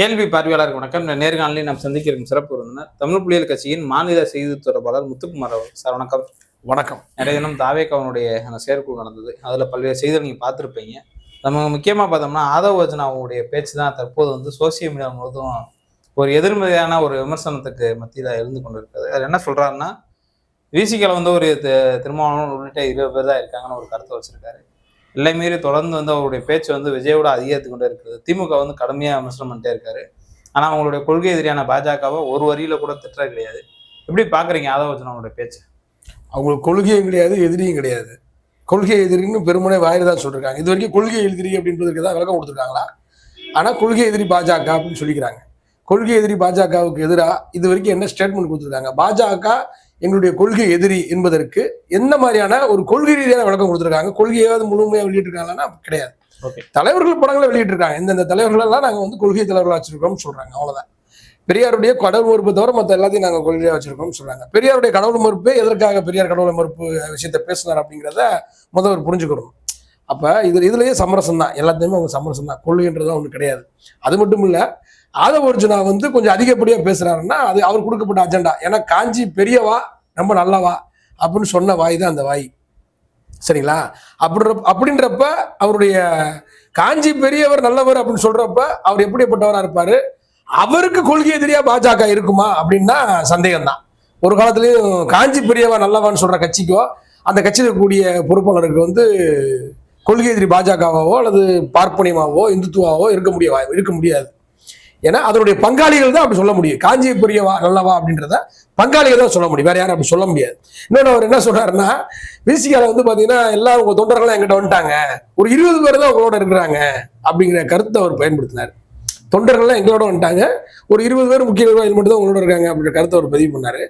கேள்வி பார்வையாளருக்கு வணக்கம். இந்த நேர்காணலில் நாம் சந்திக்க இருக்கும் சிறப்பு விருந்தினர் தமிழ் புலிகள் கட்சியின் மாநில செய்தி தொடர்பாளர் முத்துக்குமார் அவர் சார் வணக்கம். வணக்கம். நிறைய தினம் தாவேக்காவனுடைய அந்த செயற்குழு நடந்தது. அதில் பல்வேறு செய்திகள் நீங்கள் பார்த்துருப்பீங்க. நம்ம முக்கியமாக பார்த்தோம்னா ஆதவ வச்சனாவுடைய பேச்சு தான் தற்போது வந்து சோசியல் மீடியா முழுவதும் ஒரு எதிர்மறையான ஒரு விமர்சனத்துக்கு மத்தியில் இருந்து கொண்டு இருக்குது அது என்ன சொல்றாருன்னா விசிகால வந்து ஒரு தி- திருமாவளவன் உள்ளிட்ட இருபது பேர் தான் இருக்காங்கன்னு ஒரு கருத்தை வச்சிருக்காரு. எல்லை மீறி தொடர்ந்து வந்து அவருடைய பேச்சு வந்து விஜயோட அதிகரித்து கொண்டே இருக்குது திமுக வந்து கடுமையாக விமர்சனம் பண்ணிட்டே இருக்காரு. ஆனால் அவங்களுடைய கொள்கை எதிரியான பாஜகவை ஒரு வரியில கூட திட்டம் கிடையாது. எப்படி பார்க்குறீங்க ஆதவ வச்சனாவுடைய பேச்சு? அவங்களுக்கு கொள்கையும் கிடையாது எதிரியும் கிடையாது. கொள்கை எதிரின்னு பெருமனை வாயில் தான் சொல்லியிருக்காங்க இது வரைக்கும் கொள்கை எதிரி அப்படின்றதுக்கு தான் விளக்கம் கொடுத்துருக்காங்களா? ஆனால் கொள்கை எதிரி பாஜக அப்படின்னு சொல்லிக்கிறாங்க. கொள்கை எதிரி பாஜகவுக்கு எதிராக இது வரைக்கும் என்ன ஸ்டேட்மெண்ட் கொடுத்துருக்காங்க? பாஜக எங்களுடைய கொள்கை எதிரி என்பதற்கு என்ன மாதிரியான ஒரு கொள்கை ரீதியான விளக்கம் கொடுத்துருக்காங்க? கொள்கையாவது முழுமையாக வெளியிட்டிருக்காங்கன்னா கிடையாது. ஓகே. தலைவர்கள் படங்களை வெளியிட்டிருக்காங்க. இந்தந்த தலைவர்கள் எல்லாம் நாங்கள் வந்து கொள்கை தலைவர்களாக வச்சிருக்கோம்னு சொல்றாங்க. அவ்வளவுதான். பெரியாருடைய கடவுள் மறுப்பு தவிர மற்ற எல்லாத்தையும் நாங்கள் கொள்கையாக வச்சிருக்கோம்னு சொல்றாங்க. பெரியாருடைய கடவுள் மறுப்பு எதற்காக பெரியார் கடவுள் மறுப்பு விஷயத்த பேசினார் அப்படிங்கிறத முதல்வர் புரிஞ்சுக்கணும். அப்ப இது இதுலயே சமரசம் தான். எல்லாத்தையுமே அவங்க சமரசம் தான். கொள்கைன்றதும் ஒன்று கிடையாது. அது மட்டும் இல்ல ஆதவ அர்ஜுனா வந்து கொஞ்சம் அதிகப்படியா பேசுறாருன்னா அது அவர் கொடுக்கப்பட்ட அஜெண்டா. ஏன்னா காஞ்சி பெரியவா ரொம்ப நல்லவா அப்படின்னு சொன்ன வாய் தான் அந்த வாய். சரிங்களா? அப்படின்ற அப்படின்றப்ப அவருடைய காஞ்சி பெரியவர் நல்லவர் அப்படின்னு சொல்றப்ப அவர் எப்படிப்பட்டவராக இருப்பாரு? அவருக்கு கொள்கை எதிரியா பாஜக இருக்குமா அப்படின்னா சந்தேகம் தான் ஒரு காலத்துலயும் காஞ்சி பெரியவா நல்லவான்னு சொல்ற கட்சிக்கோ அந்த கட்சியில் இருக்கக்கூடிய பொறுப்பாளருக்கு வந்து கொள்கை எதிரி பாஜகவாவோ அல்லது பார்ப்பனியமாவோ இந்துத்துவாவோ இருக்க முடிய வாய்- இருக்க முடியாது. ஏன்னா அதனுடைய பங்காளிகள் தான் அப்படி சொல்ல முடியும். காஞ்சி பெரியவா நல்லவா அப்படின்றத பங்காளிகள் தான் சொல்ல முடியும். வேற யாரும் அப்படி சொல்ல முடியாது. இன்னொன்று அவர் என்ன சொல்றாருன்னா விசிகால வந்து பார்த்தீங்கன்னா எல்லா உங்க தொண்டர்களும் எங்கிட்ட வந்துட்டாங்க. ஒரு இருபது பேர் தான் உங்களோட இருக்கிறாங்க அப்படிங்கிற கருத்தை அவர் பயன்படுத்தினார். தொண்டர்கள்லாம் எங்களோட வந்துட்டாங்க. ஒரு இருபது பேர் முக்கிய நிர்வாகிகள் மட்டும் தான் உங்களோட இருக்காங்க அப்படின்ற கருத்தை அவர் பதிவு பண்ணார்.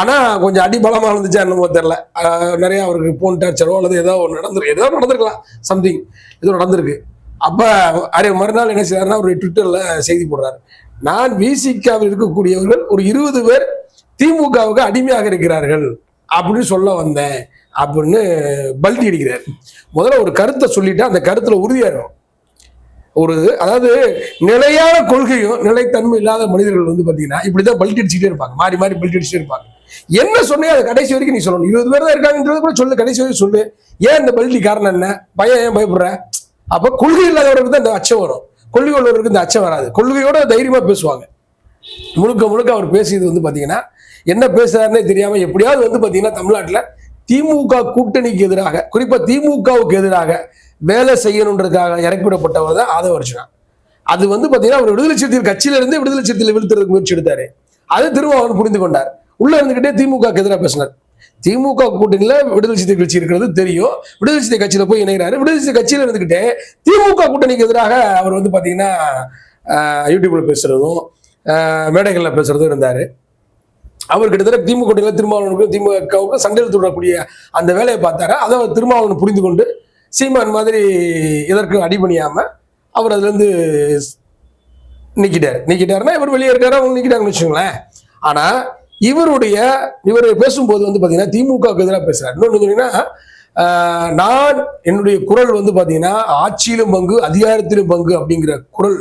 ஆனால் கொஞ்சம் அடிபலமாக இருந்துச்சா என்னமோ தெரில நிறையா அவருக்கு போன் டார்ச்சரோ அல்லது ஏதோ ஒன்று நடந்திருக்கு. ஏதோ நடந்திருக்கலாம். சம்திங் ஏதோ நடந்திருக்கு. அப்ப அரை மறுநாள் என்ன செய்யறாருன்னா ஒரு ட்விட்டர்ல செய்தி போடுறாரு. நான் விசிகாவில் இருக்கக்கூடியவர்கள் ஒரு இருபது பேர் திமுகவுக்கு அடிமையாக இருக்கிறார்கள் அப்படின்னு சொல்ல வந்தேன் அப்படின்னு பல்டி அடிக்கிறார். முதல்ல ஒரு கருத்தை சொல்லிட்டு அந்த கருத்துல உறுதியா இருக்கும் ஒரு அதாவது நிலையான கொள்கையும் நிலைத்தன்மை இல்லாத மனிதர்கள் வந்து பாத்தீங்கன்னா இப்படிதான் பல்ட்டி அடிச்சுட்டே இருப்பாங்க. மாறி மாறி பல்டி அடிச்சுட்டே இருப்பாங்க. என்ன சொன்னே அது கடைசி வரைக்கும் நீ சொல்லணும். இருபது பேர் தான் இருக்காங்கன்றது கூட சொல்லு. கடைசி வரைக்கும் சொல்லு. ஏன் இந்த பல்டி காரணம் என்ன? பயம் ஏன் பயப்படுற? அப்ப கொள்கை இல்லாதவருக்கு தான் இந்த அச்சம் வரும். கொள்கை உள்ளவருக்கு இந்த அச்சம் வராது. கொள்கையோட தைரியமா பேசுவாங்க. முழுக்க முழுக்க அவர் பேசியது வந்து பாத்தீங்கன்னா என்ன பேசுறாருன்னே தெரியாம எப்படியாவது வந்து பாத்தீங்கன்னா தமிழ்நாட்டுல திமுக கூட்டணிக்கு எதிராக குறிப்பா திமுகவுக்கு எதிராக வேலை செய்யணுன்றதுக்காக இறக்கிவிடப்பட்டவர் தான் ஆதவ அது வந்து பாத்தீங்கன்னா அவர் விடுதலை சிறுத்தைகள் கட்சியில இருந்து விடுதலை சிறுத்தையில் வீழ்த்துறதுக்கு முயற்சி எடுத்தாரு. அதை திரும்ப அவர் புரிந்து கொண்டார். உள்ள இருந்துகிட்டே திமுக எதிராக பேசினார். திமுக கூட்டணியில விடுதலை சிறுத்தை கட்சி இருக்கிறது தெரியும். விடுதலை சிறுத்தை கட்சியில போய் இணைகிறாரு. விடுதலை சிறுத்தை கட்சியில இருந்துகிட்டே திமுக கூட்டணிக்கு எதிராக அவர் வந்து பாத்தீங்கன்னா யூடியூப்ல பேசுறதும் மேடைகள்ல பேசுறதும் இருந்தாரு. அவர் கிட்டத்தட்ட திமுக கூட்டணியில திருமாவளவனுக்கு திமுகவுக்கு சண்டையில் தொடரக்கூடிய அந்த வேலையை பார்த்தாரு. அதை அவர் திருமாவளவன் புரிந்து கொண்டு சீமான் மாதிரி எதற்கும் அடிபணியாம அவர் அதுல இருந்து நிக்கிட்டார். நிக்கிட்டாருன்னா இவர் வெளியே இருக்காரு? அவங்க நிக்கிட்டாங்கன்னு வச்சுக்கோங்களேன். ஆனா இவருடைய இவர் பேசும்போது வந்து பார்த்தீங்கன்னா திமுகவுக்கு எதிராக பேசுறாரு. இன்னொன்று சொன்னீங்கன்னா நான் என்னுடைய குரல் வந்து பார்த்தீங்கன்னா ஆட்சியிலும் பங்கு அதிகாரத்திலும் பங்கு அப்படிங்கிற குரல்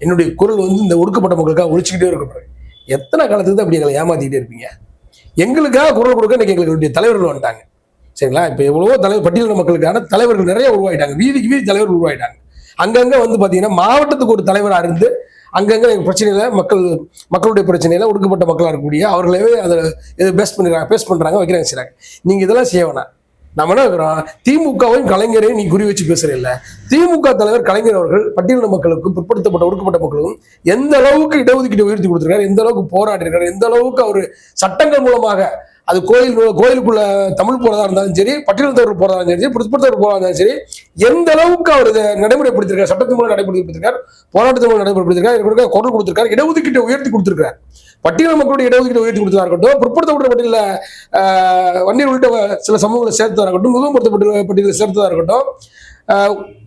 என்னுடைய குரல் வந்து இந்த ஒடுக்கப்பட்ட மக்களுக்காக ஒழிச்சுக்கிட்டே இருக்கப்படுறேன் எத்தனை காலத்துக்கு தான் அப்படி எங்களை ஏமாத்திக்கிட்டே இருப்பீங்க? எங்களுக்காக குரல் கொடுக்க இன்னைக்கு எங்களுடைய தலைவர்கள் வந்துட்டாங்க. சரிங்களா? இப்போ எவ்வளவோ தலைவர் பட்டியலின மக்களுக்கான தலைவர்கள் நிறைய உருவாயிட்டாங்க. வீதிக்கு வீதி தலைவர்கள் உருவாயிட்டாங்க. அங்கங்க வந்து பாத்தீங்கன்னா மாவட்டத்துக்கு ஒரு தலைவராக இருந்து அங்கங்க பிரச்சனையில மக்கள் மக்களுடைய பிரச்சனையில ஒடுக்கப்பட்ட மக்களாக இருக்கக்கூடிய அவர்களே அதை இதை பேஸ் பண்ணுறாங்க பேஸ் பண்றாங்க வைக்கிறாங்க செய்றாங்க. நீங்க இதெல்லாம் செய்ய வேணாம். நம்ம என்ன இருக்கிறோம்? திமுகவையும் கலைஞரையும் நீ குறி வச்சு பேசுற இல்ல. திமுக தலைவர் கலைஞர் அவர்கள் பட்டியலின மக்களுக்கும் பிற்படுத்தப்பட்ட ஒடுக்கப்பட்ட மக்களுக்கும் எந்த அளவுக்கு இடஒதுக்கீடு உயர்த்தி கொடுத்திருக்காரு எந்த அளவுக்கு போராடி இருக்காரு எந்த அளவுக்கு அவர் சட்டங்கள் மூலமாக அது கோயில் கோயிலுக்குள்ள தமிழ் போறதா இருந்தாலும் சரி பட்டியலத்தவர் போறதா இருந்தாலும் சரி பிற்படுத்தவர் போறதா இருந்தாலும் சரி எந்த அளவுக்கு அவர் இதை நடைமுறைப்படுத்திருக்காரு சட்டத்தின் மூலம் நடைமுறைப்படுத்திருக்கார் போராட்டத்தின் மூலம் நடைமுறைப்படுத்திருக்கார் இவருக்கு குரல் கொடுத்திருக்காரு இடஒதுக்கீட்டை உயர்த்தி கொடுத்திருக்காரு பட்டியல மக்களுடைய இடஒதுக்கீடு உயர்த்தி கொடுத்ததா இருக்கட்டும் பிற்படுத்தப்பட்ட பட்டியல வன்னியர் உள்ளிட்ட சில சமூகங்களை சேர்த்ததா இருக்கட்டும் மிகவும் பட்டியலில் சேர்த்ததா இருக்கட்டும்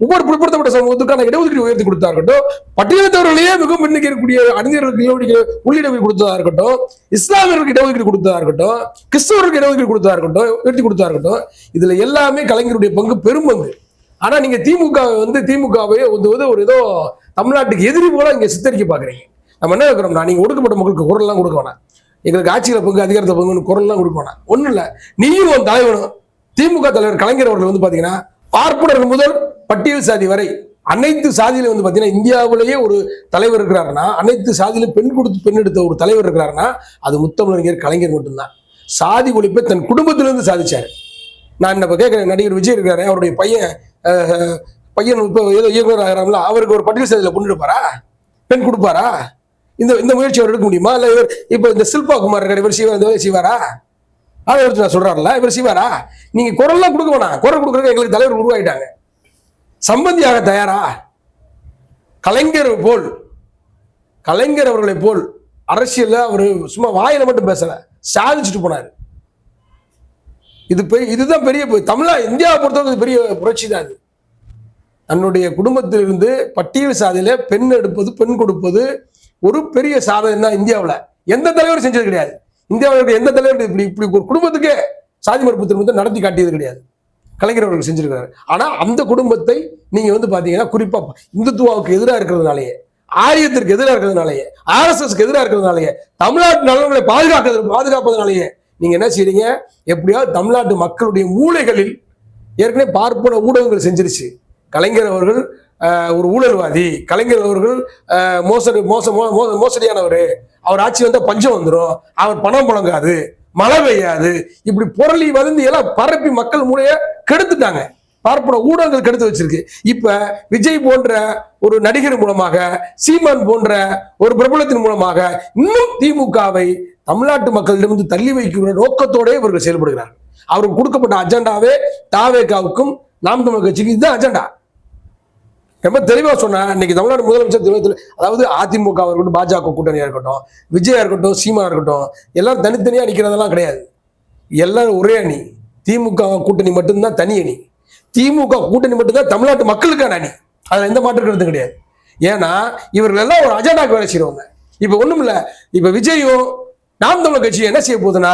ஒவ்வொரு பிற்படுத்தப்பட்ட சமூகத்துக்கான இடஒதுக்கீடு உயர்த்தி கொடுத்தா இருக்கட்டும் பட்டியலத்தவர்களையே மிகவும் எண்ணிக்கை இருக்கக்கூடிய அறிஞர்களுக்கு இடஒதுக்கீடு உள்ளிடவை கொடுத்ததா இருக்கட்டும் இஸ்லாமியர்களுக்கு இடஒதுக்கீடு கொடுத்ததா இருக்கட்டும் கிறிஸ்தவர்களுக்கு இடஒதுக்கீடு கொடுத்ததா இருக்கட்டும் உயர்த்தி கொடுத்தா இருக்கட்டும் இதுல எல்லாமே கலைஞருடைய பங்கு பெரும் பங்கு. ஆனா நீங்க திமுக வந்து திமுகவை வந்து ஒரு ஏதோ தமிழ்நாட்டுக்கு எதிரி போல இங்க சித்தரிக்க பாக்குறீங்க. நம்ம என்ன இருக்கிறோம்னா நீங்க ஒடுக்கப்பட்ட மக்களுக்கு குரல்லாம் கொடுக்க வேணாம். எங்களுக்கு ஆட்சியில் பங்கு அதிகாரத்தை பங்குன்னு குரல்லாம் கொடுக்க வேணாம். ஒன்றும் இல்லை. நீயும் உன் தலைவனும் திமுக தலைவர் கலைஞர் அவர்கள் வந்து பாத்தீங்கன்னா பார்ப்பனர் முதல் பட்டியல் சாதி வரை அனைத்து சாதியிலும் வந்து பார்த்தீங்கன்னா இந்தியாவிலேயே ஒரு தலைவர் இருக்கிறாருன்னா அனைத்து சாதியிலும் பெண் கொடுத்து பெண் எடுத்த ஒரு தலைவர் இருக்கிறாருன்னா அது முத்தமிழறிஞர் கலைஞர் மட்டும்தான். சாதி ஒழிப்பை தன் குடும்பத்திலிருந்து சாதிச்சார். நான் இப்போ கேட்குறேன் நடிகர் விஜய் இருக்கிறாரு அவருடைய பையன் பையன் இப்போ ஏதோ இயக்குனர் ஆகிறாங்களா அவருக்கு ஒரு பட்டியல் சாதியில் கொண்டு இருப்பாரா பெண் கொடுப்பாரா? இந்த இந்த முயற்சி அவர் எடுக்க முடியுமா? இல்லை இவர் இப்போ இந்த சில்பா குமார் இருக்கிற இவர் செய்வார் இந்த செய்வாரா? அதை எடுத்து நான் சொல்றாருல இவர் செய்வாரா? நீங்க குரல்லாம் கொடுக்க வேணாம். குரல் கொடுக்குறதுக்கு எங்களுக்கு தலைவர் உருவாயிட்டாங்க. சம்பந்தியாக தயாரா? கலைஞர் போல் கலைஞர் அவர்களை போல் அரசியல்ல அவர் சும்மா வாயில மட்டும் பேசல சாதிச்சுட்டு போனார். இது பெரிய இதுதான் பெரிய தமிழா இந்தியாவை பொறுத்தவரைக்கும் பெரிய புரட்சி தான் இது. தன்னுடைய குடும்பத்திலிருந்து பட்டியல் சாதியில பெண் எடுப்பது பெண் கொடுப்பது ஒரு பெரிய சாதனை தான் இந்தியாவில். எந்த தலைவரும் செஞ்சது கிடையாது. இந்தியாவில் எந்த தலைவர் இப்படி இப்படி ஒரு குடும்பத்துக்கே சாதி மறுப்பு திருமணத்தை நடத்தி காட்டியது கிடையாது. கலைஞர் அவர்கள் செஞ்சிருக்காரு ஆனால் அந்த குடும்பத்தை நீங்கள் வந்து பார்த்தீங்கன்னா குறிப்பாக இந்துத்துவாவுக்கு எதிராக இருக்கிறதுனாலேயே ஆரியத்திற்கு எதிராக இருக்கிறதுனாலயே ஆர்எஸ்எஸ்க்கு எதிராக இருக்கிறதுனாலயே தமிழ்நாட்டு நலன்களை பாதுகாக்கிறது பாதுகாப்பதனாலேயே நீங்க என்ன செய்றீங்க? எப்படியாவது தமிழ்நாட்டு மக்களுடைய மூளைகளில் ஏற்கனவே பார்ப்பன ஊடகங்கள் செஞ்சிருச்சு. கலைஞர் அவர்கள் ஒரு ஊழல்வாதி கலைஞர் அவர்கள் மோசடி மோச மோ- மோசடியானவர். அவர் ஆட்சி வந்தால் பஞ்சம் வந்துடும் அவர் பணம் புழங்காது மழை பெய்யாது. இப்படி புரளி வதந்தி எல்லாம் பரப்பி மக்கள் மூலைய கெடுத்துட்டாங்க. பார்ப்பன ஊடகங்கள் கெடுத்து வச்சிருக்கு. இப்ப விஜய் போன்ற ஒரு நடிகர் மூலமாக சீமான் போன்ற ஒரு பிரபலத்தின் மூலமாக இன்னும் திமுகவை தமிழ்நாட்டு மக்களிடமிருந்து தள்ளி வைக்கிற நோக்கத்தோடே இவர்கள் செயல்படுகிறார்கள். அவருக்கு கொடுக்கப்பட்ட அஜெண்டாவே தாவேகாவுக்கும் நாம் தமிழ் கட்சிக்கு இதுதான் அஜெண்டா. ரொம்ப தெளிவாக சொன்னேன் இன்னைக்கு தமிழ்நாடு முதலமைச்சர் தெளிவா அதாவது அதிமுக இருக்கட்டும் பாஜக கூட்டணியாக இருக்கட்டும் விஜயா இருக்கட்டும் சீமா இருக்கட்டும் எல்லாரும் தனித்தனியாக நிற்கிறதெல்லாம் கிடையாது. எல்லாரும் ஒரே அணி. திமுக கூட்டணி மட்டும்தான் தனி அணி. திமுக கூட்டணி மட்டும்தான் தமிழ்நாட்டு மக்களுக்கான அணி. அதில் எந்த மாற்று கருத்தும் கிடையாது. ஏன்னா இவர்கள் எல்லாம் ஒரு அஜெண்டாக்கு வேலை செய்றவங்க. இப்போ ஒன்றும் இல்லை. இப்போ விஜயும் நாம் தமிழர் கட்சி என்ன செய்ய போகுதுன்னா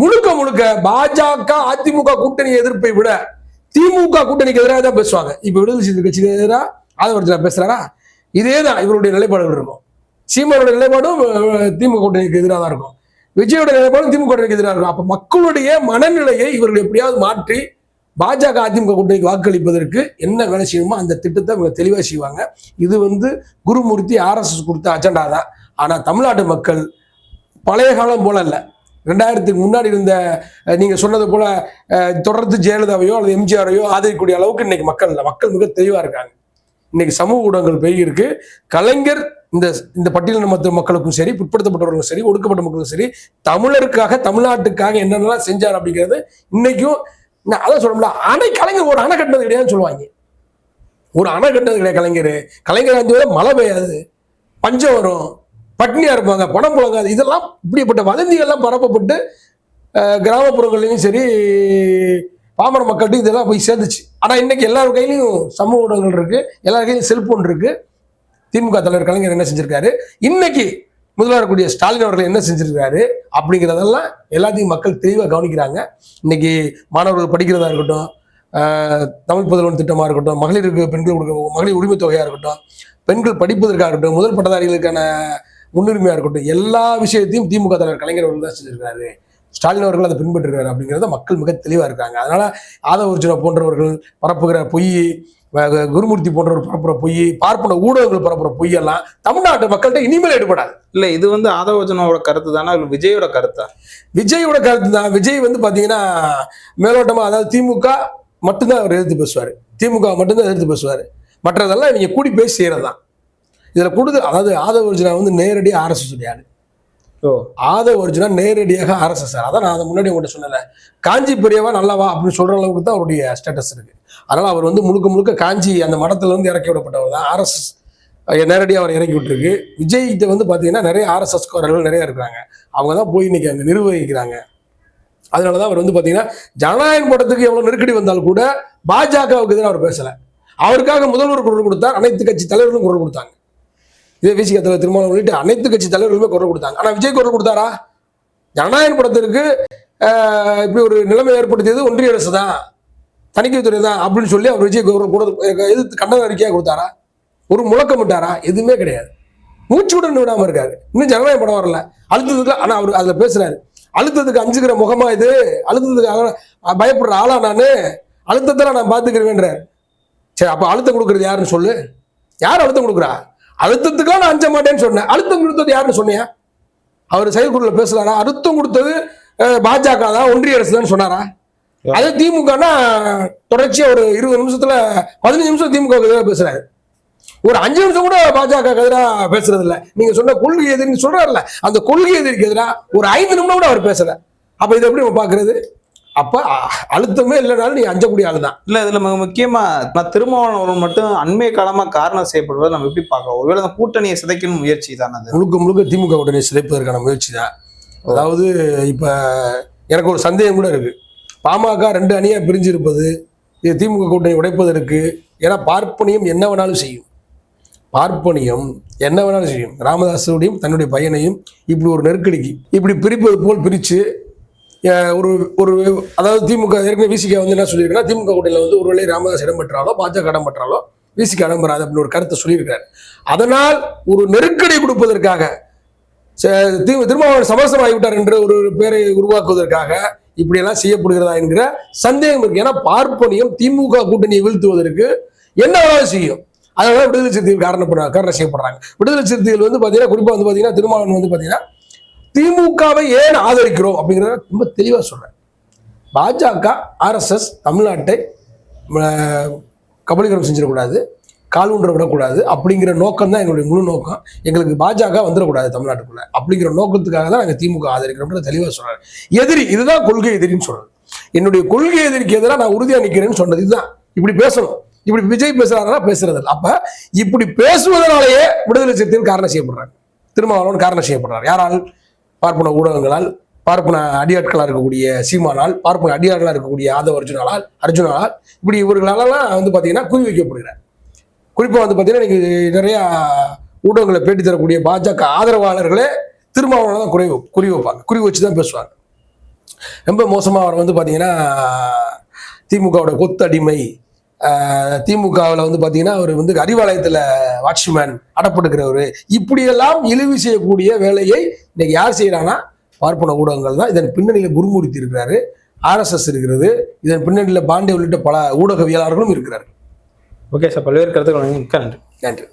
முழுக்க முழுக்க பாஜக அதிமுக கூட்டணி எதிர்ப்பை விட திமுக கூட்டணிக்கு எதிராக தான் பேசுவாங்க. இப்போ விடுதலை சிறுத்தை கட்சிக்கு எதிராக ஆதவர்ஜனா பேசுறாரா? இதே தான் இவருடைய நிலைப்பாடுகள் இருக்கும். சீமானுடைய நிலைப்பாடும் திமுக கூட்டணிக்கு எதிராக தான் இருக்கும். விஜயோட நிலைப்பாடும் திமுக கூட்டணிக்கு எதிராக இருக்கும். அப்போ மக்களுடைய மனநிலையை இவர்கள் எப்படியாவது மாற்றி பாஜக அதிமுக கூட்டணிக்கு வாக்களிப்பதற்கு என்ன வேலை செய்யணுமோ அந்த திட்டத்தை இவங்க தெளிவாக செய்வாங்க. இது வந்து குருமூர்த்தி ஆர்எஸ்எஸ் கொடுத்த அஜெண்டா தான். ஆனால் தமிழ்நாட்டு மக்கள் பழைய காலம் போல இல்லை. ரெண்டாயிரத்துக்கு முன்னாடி இருந்த நீங்கள் சொன்னது போல தொடர்ந்து ஜெயலலிதாவையோ அல்லது எம்ஜிஆரையோ ஆதரிக்கக்கூடிய அளவுக்கு இன்னைக்கு மக்கள் இல்லை. மக்கள் மிக தெளிவாக இருக்காங்க. இன்னைக்கு சமூக ஊடகங்கள் பெருகி இருக்கு கலைஞர் இந்த இந்த பட்டியலின மத்த மக்களுக்கும் சரி பிற்படுத்தப்பட்டவர்களுக்கும் சரி ஒடுக்கப்பட்ட மக்களுக்கும் சரி தமிழருக்காக தமிழ்நாட்டுக்காக என்னென்னலாம் செஞ்சார் அப்படிங்கிறது இன்னைக்கும் நான் அதான் சொல்லணும்ல அணை கலைஞர் ஒரு அணை கட்டினது கிடையாதுன்னு சொல்லுவாங்க. ஒரு அணை கட்டினது கிடையாது கலைஞர். கலைஞர் அஞ்சு வரை மழை பெய்யாது பஞ்சம் வரும் பட்னியாக இருப்பாங்க பணம் புழங்காது. இதெல்லாம் இப்படிப்பட்ட வதந்திகள்லாம் பரப்பப்பட்டு கிராமப்புறங்கள்லையும் சரி பாமர மக்கள்கிட்ட இதெல்லாம் போய் சேர்ந்துச்சு. ஆனால் இன்னைக்கு எல்லார் கையிலையும் சமூக ஊடகங்கள் இருக்கு எல்லார் கையிலும் செல்போன் இருக்கு. திமுக தலைவர் கலைஞர் என்ன செஞ்சிருக்காரு? இன்னைக்கு முதல்வர் கூடிய ஸ்டாலின் அவர்கள் என்ன செஞ்சிருக்காரு? அப்படிங்கிறதெல்லாம் எல்லாத்தையும் மக்கள் தெளிவாக கவனிக்கிறாங்க. இன்னைக்கு மாணவர்கள் படிக்கிறதா இருக்கட்டும் தமிழ் புதல்வன் திட்டமாக இருக்கட்டும் மகளிருக்கு பெண்கள் கொடுக்க மகளிர் உரிமை தொகையாக இருக்கட்டும் பெண்கள் படிப்பதற்காக இருக்கட்டும் முதல் பட்டதாரிகளுக்கான முன்னுரிமையாக இருக்கட்டும் எல்லா விஷயத்தையும் திமுக தலைவர் கலைஞர் அவர்கள் தான் செஞ்சிருக்காரு. ஸ்டாலின் அவர்கள் அதை பின்பற்றுகிறார் அப்படிங்கிறத மக்கள் மிக தெளிவாக இருக்காங்க அதனால ஆதவ அர்ஜுனா போன்றவர்கள் பரப்புகிற பொய் குருமூர்த்தி போன்றவர் பரப்புற பொய் பார்ப்பன ஊடகங்கள் பரப்புற பொய்யெல்லாம் தமிழ்நாட்டு மக்கள்கிட்ட இனிமேல் ஈடுபடாது இல்ல இது வந்து ஆதவஜனோட கருத்து தானா? இல்ல விஜயோட கருத்தா? விஜயோட கருத்து தான். விஜய் வந்து பாத்தீங்கன்னா மேலோட்டமா அதாவது திமுக மட்டும்தான் அவர் எதிர்த்து பேசுவார். திமுக மட்டும்தான் எதிர்த்து பேசுவார். மற்றதெல்லாம் இவங்க கூடி பேசி செய்யறது தான் இதுல கூடுதல் அதாவது ஆதவ அர்ஜுனா வந்து நேரடியாக ஆர்எஸ்எஸ் ஓ ஆதவ அர்ஜுனா நேரடியாக ஆர்எஸ்எஸ் அதான் நான் அதை முன்னாடி உங்கள்கிட்ட சொன்னல காஞ்சி பெரியவா நல்லவா அப்படின்னு சொல்ற அளவுக்கு தான் அவருடைய ஸ்டேட்டஸ் இருக்கு. அதனால அவர் வந்து முழுக்க முழுக்க காஞ்சி அந்த மடத்துல இருந்து இறக்கி விடப்பட்டவர் தான். ஆர்எஸ்எஸ் நேரடியாக அவர் இறக்கி விட்டுருக்கு. விஜய்கிட்ட வந்து பார்த்தீங்கன்னா நிறைய ஆர்எஸ்எஸ்காரர்கள் நிறைய இருக்கிறாங்க. அவங்க தான் போய் இன்னைக்கு அங்கே நிர்வகிக்கிறாங்க. அதனால தான் அவர் வந்து பார்த்தீங்கன்னா ஜனநாயகம் படத்துக்கு எவ்வளோ நெருக்கடி வந்தாலும் கூட பாஜகவுக்கு எதிராக அவர் பேசலை. அவருக்காக முதல்வர் குரல் கொடுத்தார். அனைத்து கட்சி தலைவர்களும் குரல் கொடுத்தாங்க. இதே விசிக தலைவர் திருமணம் உள்ளிட்ட அனைத்து கட்சி தலைவர்களுமே குரல் கொடுத்தாங்க. ஆனால் விஜய் குரல் கொடுத்தாரா? ஜனநாயக படத்திற்கு இப்படி ஒரு நிலைமை ஏற்படுத்தியது ஒன்றிய அரசு தான். தணிக்கைத்துறை தான் அப்படின்னு சொல்லி அவர் விஜய் குரல் கூட கண்டன அறிக்கையாக கொடுத்தாரா? ஒரு முழக்கம் விட்டாரா எதுவுமே கிடையாது. மூச்சு விடாமல் இருக்காரு. இன்னும் ஜனநாயக படம் வரல. அழுத்தத்துக்கு ஆனால் அவர் அதில் பேசுறாரு. அழுத்தத்துக்கு அஞ்சுக்கிற முகமா இது? அழுத்தத்துக்கு பயப்படுற ஆளா நான்? அழுத்தத்தை நான் பாத்துக்கிறேன்றார். சரி அப்போ அழுத்தம் கொடுக்குறது யாருன்னு சொல்லு. யார் அழுத்தம் கொடுக்குறா? அழுத்தத்துக்கெல்லாம் நான் அஞ்ச மாட்டேன்னு சொன்னேன். அழுத்தம் கொடுத்தது யாருன்னு சொன்னியா? அவர் செயற்குழுல பேசலாரா அழுத்தம் கொடுத்தது பாஜக தான் ஒன்றிய அரசு தான் சொன்னாரா அதே திமுகனா தொடர்ச்சியா ஒரு இருபது நிமிஷத்துல பதினஞ்சு நிமிஷம் திமுக எதிராக பேசுறாரு. ஒரு அஞ்சு நிமிஷம் கூட பாஜக எதிராக பேசுறது இல்ல நீங்க சொன்ன கொள்கை எதிரின்னு சொல்றாருல்ல அந்த கொள்கை எதிரிக்கு எதிராக ஒரு ஐந்து நிமிடம் கூட அவர் பேசல. அப்ப இதை எப்படி நம்ம பாக்குறது? அப்ப அழுத்தமே இல்லைனாலும் நீ அஞ்சக்கூடிய ஆளு தான் இல்ல இதுல மிக முக்கியமா நான் திருமாவளவன் மட்டும் அண்மை காலமா காரணம் செய்யப்படுவதை நம்ம எப்படி பார்க்கலாம் ஒருவேளை அந்த கூட்டணியை சிதைக்கணும் முயற்சி தானே அது? முழுக்க முழுக்க திமுக உடனே சிதைப்பதற்கான முயற்சி தான். அதாவது இப்ப எனக்கு ஒரு சந்தேகம் கூட இருக்கு. பாமக ரெண்டு அணியா பிரிஞ்சு இருப்பது இது திமுக கூட்டணி உடைப்பதற்கு ஏன்னா பார்ப்பனியம் என்ன வேணாலும் செய்யும். பார்ப்பனியம் என்ன வேணாலும் செய்யும். ராமதாஸோடையும் தன்னுடைய பையனையும் இப்படி ஒரு நெருக்கடிக்கு இப்படி பிரிப்பது போல் பிரித்து ஒரு ஒரு அதாவது திமுக ஏற்கனவே விசிகா வந்து என்ன சொல்லியிருக்குன்னா திமுக கூட்டணியில் வந்து ஒருவேளை ராமதாஸ் இடம் பெற்றாலோ பாஜக இடம் பெற்றாலோ விசிகா இடம் பெறாது அப்படின்னு ஒரு கருத்தை சொல்லியிருக்காரு அதனால் ஒரு நெருக்கடி கொடுப்பதற்காக ச- தி- திருமாவளவன் சமரசம் ஆகிவிட்டார் என்ற ஒரு பேரை உருவாக்குவதற்காக இப்படியெல்லாம் செய்யப்படுகிறதா என்கிற சந்தேகம் இருக்கு. ஏன்னா பார்ப்பனியம் திமுக கூட்டணியை வீழ்த்துவதற்கு என்ன செய்யும். அதனால விடுதலை சிறுத்தைகள் காரணப்படுறாங்க காரணம் செய்யப்படுறாங்க. விடுதலை சிறுத்தைகள் வந்து பார்த்தீங்கன்னா குறிப்பாக வந்து பார்த்தீங்கன்னா திருமாவளவன் வந்து பார்த்தீங்கன்னா திமுகவை ஏன் ஆதரிக்கிறோம் அப்படிங்கிறத ரொம்ப தெளிவாக சொல்கிறேன் பாஜக ஆர்எஸ்எஸ் தமிழ்நாட்டை கபலீகரம் செஞ்சிடக்கூடாது கால் ஊன்ற விடக்கூடாது அப்படிங்கிற நோக்கம் தான் எங்களுடைய முழு நோக்கம். எங்களுக்கு பாஜக வந்துடக்கூடாது தமிழ்நாட்டுக்குள்ள அப்படிங்கிற நோக்கத்துக்காக தான் நாங்கள் திமுக ஆதரிக்கிறோம்ன்ற தெளிவாக சொல்கிறேன் எதிரி இதுதான் கொள்கை எதிரின்னு சொல்கிறேன் என்னுடைய கொள்கை எதிரிக்கு எதிராக நான் உறுதியாக நிற்கிறேன்னு சொன்னது இதுதான். இப்படி பேசணும். இப்படி விஜய் பேசுறாருன்னா பேசுறது இல்லை. அப்ப இப்படி பேசுவதனாலேயே விடுதலை சிறுத்தைகள் காரணம் செய்யப்படுறாங்க. திருமாவளவன் காரணம் செய்யப்படுறார். யாரால்? பார்ப்பன ஊடகங்களால் பார்ப்பன அடியாட்களாக இருக்கக்கூடிய சீமானால் பார்ப்பன அடியாட்களாக இருக்கக்கூடிய ஆதவ அர்ஜுனாலால் அர்ஜுனாலால் இப்படி இவர்களாலலாம் வந்து பார்த்தீங்கன்னா குறி வைக்கப்படுகிறார். குறிப்பாக வந்து பார்த்தீங்கன்னா இன்னைக்கு நிறையா ஊடகங்களை பேட்டி தரக்கூடிய பாஜக ஆதரவாளர்களே திருமாவளவனை தான் குறை குறி வைப்பாங்க. குறி வச்சு தான் பேசுவாங்க. ரொம்ப மோசமாக அவர் வந்து பார்த்தீங்கன்னா திமுகவோட கொத்தடிமை திமுகவில் வந்து பார்த்தீங்கன்னா அவர் வந்து அறிவாலயத்தில் வாட்ச்மேன் அடப்படுகிறவர். இப்படியெல்லாம் இழிவு செய்யக்கூடிய வேலையை இன்னைக்கு யார் செய்கிறாங்கன்னா பார்ப்பன ஊடகங்கள் தான். இதன் பின்னணியில் குருமூர்த்தி இருக்கிறாரு ஆர்எஸ்எஸ் இருக்கிறது. இதன் பின்னணியில் பாண்டே உள்ளிட்ட பல ஊடகவியலாளர்களும் இருக்கிறார்கள். ஓகே சார் பல்வேறு கருத்துக்கள் மிக்க நன்றி. நன்றி.